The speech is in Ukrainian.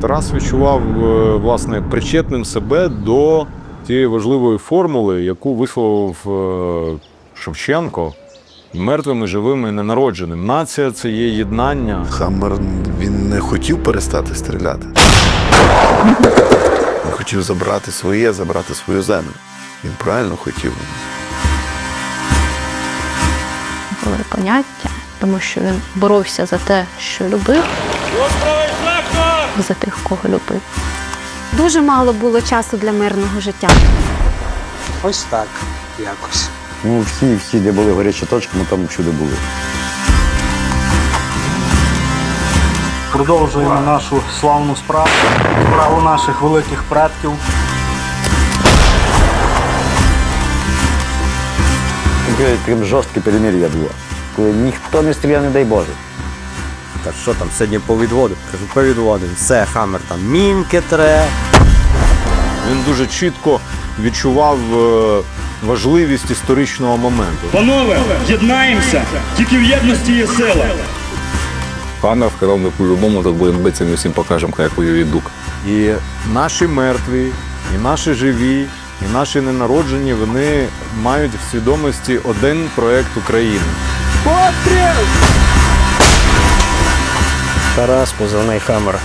Тарас відчував е, власне причетним себе до тієї важливої формули, яку висловив е, Шевченко. Мертвим і живим і ненародженим. Нація це є єднання. Хаммер він не хотів перестати стріляти. Він хотів забрати своє, забрати свою землю. Він правильно хотів. були поняття, тому що він боровся за те, що любив, за тих, кого любив. Дуже мало було часу для мирного життя. Ось так якось. Ну, всі, всі, де були гарячі точки, ми там всюди були. Продовжуємо нашу славну справу, справу наших великих предків. Таке, таке жорстке перемир'я було. Коли ніхто не стріляв, не дай Боже. Та що там сьогодні повідводив? Кажу, повідводив. Все, хамер там мінки тре. Він дуже чітко відчував е, важливість історичного моменту. Панове, єднаємося! Тільки в єдності є сила. Хаммер сказав, ми по-любому битися, ми всім покажемо, як воює дук. І наші мертві, і наші живі, і наші ненароджені, вони мають в свідомості один проект України. Тарас, позивний хамер.